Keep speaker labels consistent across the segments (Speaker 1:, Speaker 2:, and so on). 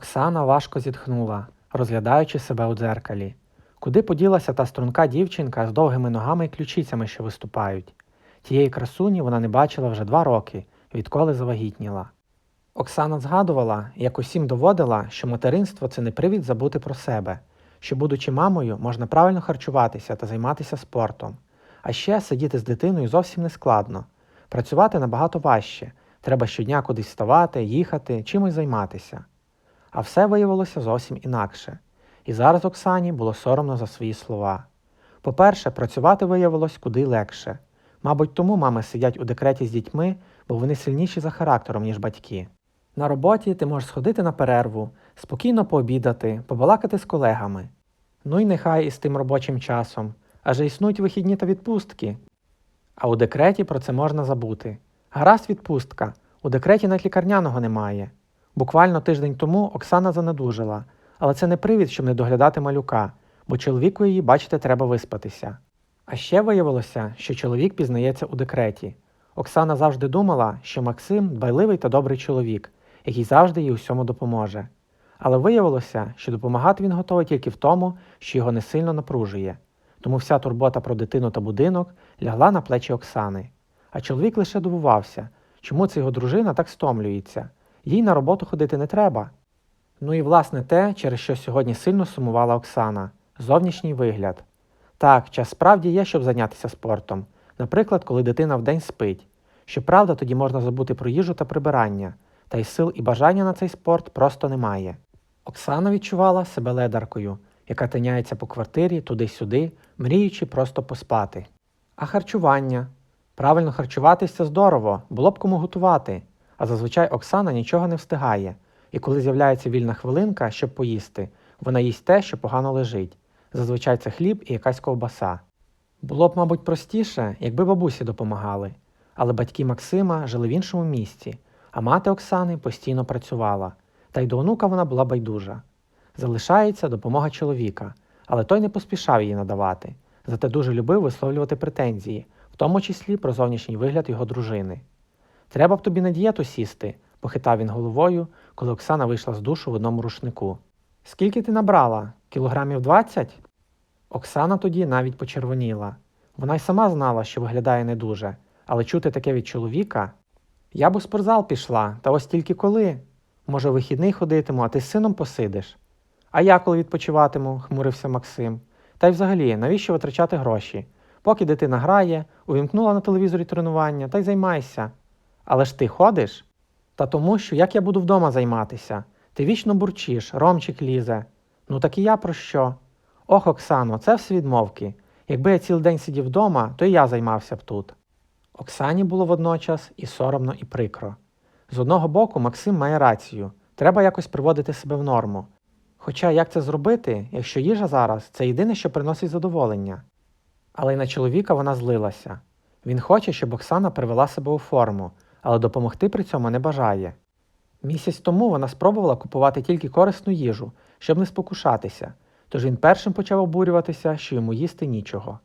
Speaker 1: Оксана важко зітхнула, розглядаючи себе у дзеркалі. Куди поділася та струнка дівчинка з довгими ногами і ключицями, що виступають? Тієї красуні вона не бачила вже два роки, відколи завагітніла. Оксана згадувала, як усім доводила, що материнство це не привід забути про себе, що, будучи мамою, можна правильно харчуватися та займатися спортом. А ще сидіти з дитиною зовсім не складно. Працювати набагато важче. Треба щодня кудись вставати, їхати, чимось займатися. А все виявилося зовсім інакше. І зараз Оксані було соромно за свої слова. По-перше, працювати виявилось куди легше. Мабуть, тому мами сидять у декреті з дітьми, бо вони сильніші за характером, ніж батьки. На роботі ти можеш сходити на перерву, спокійно пообідати, побалакати з колегами. Ну й нехай із тим робочим часом, адже існують вихідні та відпустки. А у декреті про це можна забути. Гаразд відпустка, у декреті навіть лікарняного немає. Буквально тиждень тому Оксана занедужила, але це не привід, щоб не доглядати малюка, бо чоловіку її, бачите, треба виспатися. А ще виявилося, що чоловік пізнається у декреті. Оксана завжди думала, що Максим дбайливий та добрий чоловік, який завжди їй у всьому допоможе. Але виявилося, що допомагати він готовий тільки в тому, що його не сильно напружує. Тому вся турбота про дитину та будинок лягла на плечі Оксани. А чоловік лише дивувався, чому ця його дружина так стомлюється. Їй на роботу ходити не треба. Ну і власне те, через що сьогодні сильно сумувала Оксана зовнішній вигляд. Так, час справді є, щоб зайнятися спортом, наприклад, коли дитина вдень спить. Щоправда, тоді можна забути про їжу та прибирання, та й сил і бажання на цей спорт просто немає. Оксана відчувала себе ледаркою, яка тиняється по квартирі туди-сюди, мріючи просто поспати. А харчування. Правильно харчуватись це здорово, було б кому готувати. А зазвичай Оксана нічого не встигає, і коли з'являється вільна хвилинка, щоб поїсти, вона їсть те, що погано лежить. Зазвичай це хліб і якась ковбаса. Було б, мабуть, простіше, якби бабусі допомагали, але батьки Максима жили в іншому місці, а мати Оксани постійно працювала, та й до онука вона була байдужа. Залишається допомога чоловіка, але той не поспішав її надавати, зате дуже любив висловлювати претензії, в тому числі про зовнішній вигляд його дружини. Треба б тобі на дієту сісти, похитав він головою, коли Оксана вийшла з душу в одному рушнику. Скільки ти набрала? Кілограмів двадцять? Оксана тоді навіть почервоніла. Вона й сама знала, що виглядає не дуже, але чути таке від чоловіка. Я б у спортзал пішла, та ось тільки коли. Може, вихідний ходитиму, а ти з сином посидиш. А я коли відпочиватиму, хмурився Максим. Та й взагалі, навіщо витрачати гроші? Поки дитина грає, увімкнула на телевізорі тренування, та й займайся. Але ж ти ходиш? Та тому, що як я буду вдома займатися? Ти вічно бурчиш, ромчик лізе. Ну так і я про що? Ох, Оксано, це все відмовки. Якби я цілий день сидів вдома, то і я займався б тут. Оксані було водночас і соромно, і прикро. З одного боку, Максим має рацію треба якось приводити себе в норму. Хоча як це зробити, якщо їжа зараз це єдине, що приносить задоволення. Але й на чоловіка вона злилася. Він хоче, щоб Оксана привела себе у форму, але допомогти при цьому не бажає. Місяць тому вона спробувала купувати тільки корисну їжу, щоб не спокушатися, тож він першим почав обурюватися, що йому їсти нічого.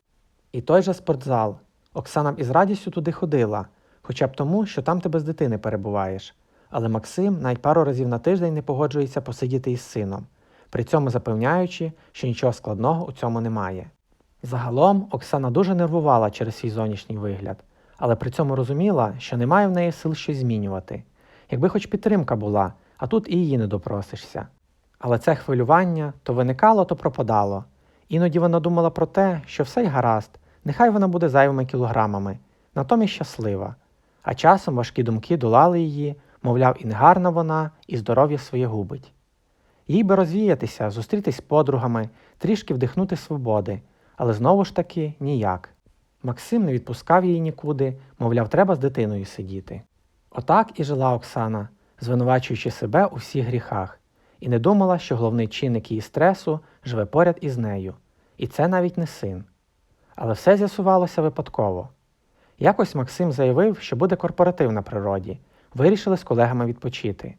Speaker 1: І той же спортзал. Оксана із радістю туди ходила, хоча б тому, що там ти без дитини перебуваєш. Але Максим навіть пару разів на тиждень не погоджується посидіти із сином, при цьому запевняючи, що нічого складного у цьому немає. Загалом Оксана дуже нервувала через свій зовнішній вигляд, але при цьому розуміла, що немає в неї сил щось змінювати. Якби хоч підтримка була, а тут і її не допросишся. Але це хвилювання то виникало, то пропадало. Іноді вона думала про те, що все й гаразд, нехай вона буде зайвими кілограмами, натомість щаслива. А часом важкі думки долали її, мовляв, і негарна вона, і здоров'я своє губить. Їй би розвіятися, зустрітись з подругами, трішки вдихнути свободи, але знову ж таки ніяк. Максим не відпускав її нікуди, мовляв, треба з дитиною сидіти. Отак і жила Оксана, звинувачуючи себе у всіх гріхах, і не думала, що головний чинник її стресу живе поряд із нею, і це навіть не син. Але все з'ясувалося випадково. Якось Максим заявив, що буде корпоратив на природі, вирішили з колегами відпочити.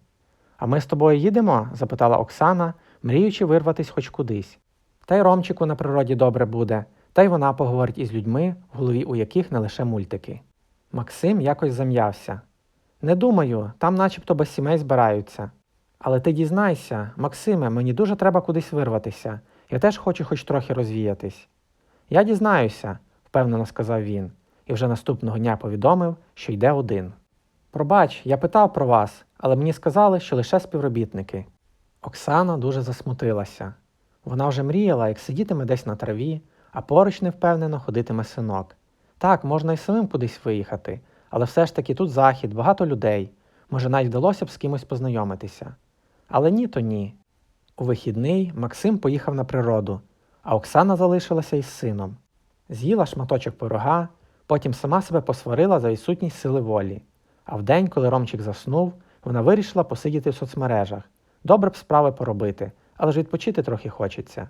Speaker 1: А ми з тобою їдемо? запитала Оксана, мріючи вирватися хоч кудись. Та й Ромчику на природі добре буде, та й вона поговорить із людьми, в голові у яких не лише мультики. Максим якось зам'явся. Не думаю, там начебто без сімей збираються. Але ти дізнайся, Максиме, мені дуже треба кудись вирватися. Я теж хочу хоч трохи розвіятись. Я дізнаюся, впевнено сказав він, і вже наступного дня повідомив, що йде один. Пробач, я питав про вас, але мені сказали, що лише співробітники. Оксана дуже засмутилася. Вона вже мріяла, як сидітиме десь на траві, а поруч невпевнено ходитиме синок. Так, можна і самим кудись виїхати, але все ж таки тут захід, багато людей. Може, навіть вдалося б з кимось познайомитися. Але ні, то ні. У вихідний Максим поїхав на природу, а Оксана залишилася із сином. З'їла шматочок пирога, потім сама себе посварила за відсутність сили волі. А вдень, коли Ромчик заснув, вона вирішила посидіти в соцмережах. Добре б справи поробити, але ж відпочити трохи хочеться.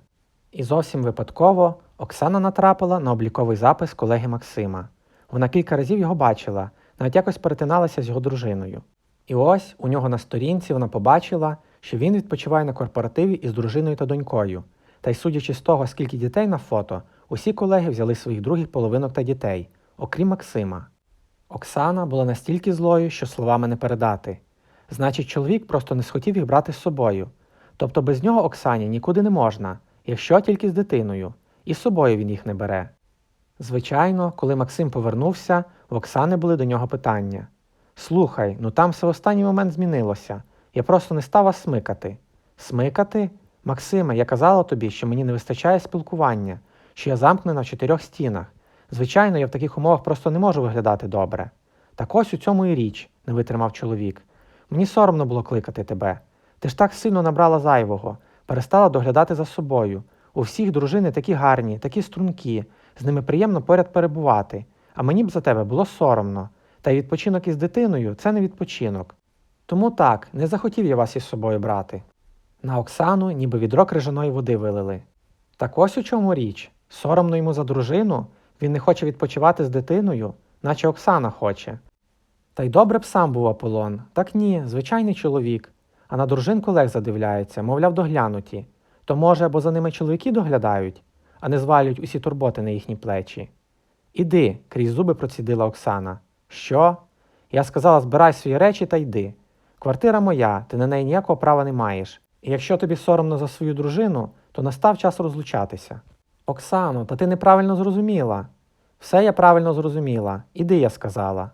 Speaker 1: І зовсім випадково Оксана натрапила на обліковий запис колеги Максима. Вона кілька разів його бачила, навіть якось перетиналася з його дружиною. І ось у нього на сторінці вона побачила, що він відпочиває на корпоративі із дружиною та донькою. Та й судячи з того, скільки дітей на фото, усі колеги взяли своїх других половинок та дітей, окрім Максима. Оксана була настільки злою, що словами не передати. Значить, чоловік просто не схотів їх брати з собою. Тобто без нього Оксані нікуди не можна, якщо тільки з дитиною, і з собою він їх не бере. Звичайно, коли Максим повернувся, в Оксани були до нього питання. Слухай, ну там все в останній момент змінилося. Я просто не став вас смикати. Смикати? Максиме, я казала тобі, що мені не вистачає спілкування, що я замкнена в чотирьох стінах. Звичайно, я в таких умовах просто не можу виглядати добре. Так ось у цьому і річ, не витримав чоловік. Мені соромно було кликати тебе. Ти ж так сильно набрала зайвого, перестала доглядати за собою. У всіх дружини такі гарні, такі стрункі, з ними приємно поряд перебувати. А мені б за тебе було соромно. Та й відпочинок із дитиною це не відпочинок. Тому так, не захотів я вас із собою брати. На Оксану ніби відро крижаної води вилили. Так ось у чому річ. Соромно йому за дружину, він не хоче відпочивати з дитиною, наче Оксана хоче. Та й добре б сам був Аполлон. Так ні, звичайний чоловік. А на дружин колег задивляється, мовляв, доглянуті. То може, або за ними чоловіки доглядають, а не звалюють усі турботи на їхні плечі. Іди, крізь зуби процідила Оксана. Що? Я сказала, збирай свої речі та йди. Квартира моя, ти на неї ніякого права не маєш. І якщо тобі соромно за свою дружину, то настав час розлучатися. Оксано, та ти неправильно зрозуміла. Все я правильно зрозуміла. Іди, я сказала.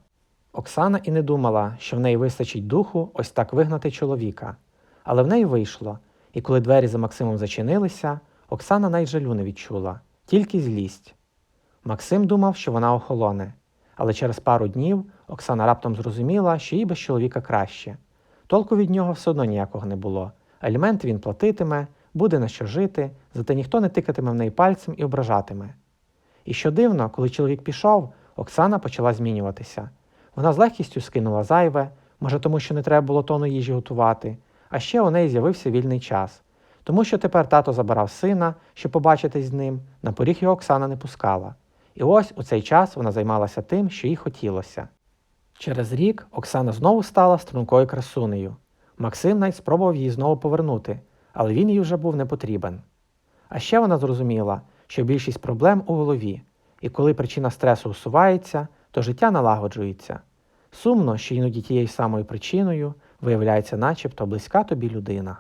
Speaker 1: Оксана і не думала, що в неї вистачить духу ось так вигнати чоловіка. Але в неї вийшло, і коли двері за Максимом зачинилися, Оксана навіть жалю не відчула, тільки злість. Максим думав, що вона охолоне, але через пару днів Оксана раптом зрозуміла, що їй без чоловіка краще. Толку від нього все одно ніякого не було. Аліменти він платитиме, буде на що жити, зате ніхто не тикатиме в неї пальцем і ображатиме. І що дивно, коли чоловік пішов, Оксана почала змінюватися. Вона з легкістю скинула зайве, може тому, що не треба було тону їжі готувати, а ще у неї з'явився вільний час. Тому що тепер тато забирав сина, щоб побачитись з ним, на поріг його Оксана не пускала. І ось у цей час вона займалася тим, що їй хотілося. Через рік Оксана знову стала стрункою красунею. Максим навіть спробував її знову повернути, але він їй вже був не потрібен. А ще вона зрозуміла, що більшість проблем у голові, і коли причина стресу усувається, то життя налагоджується. Сумно, що іноді тією самою причиною виявляється начебто близька тобі людина.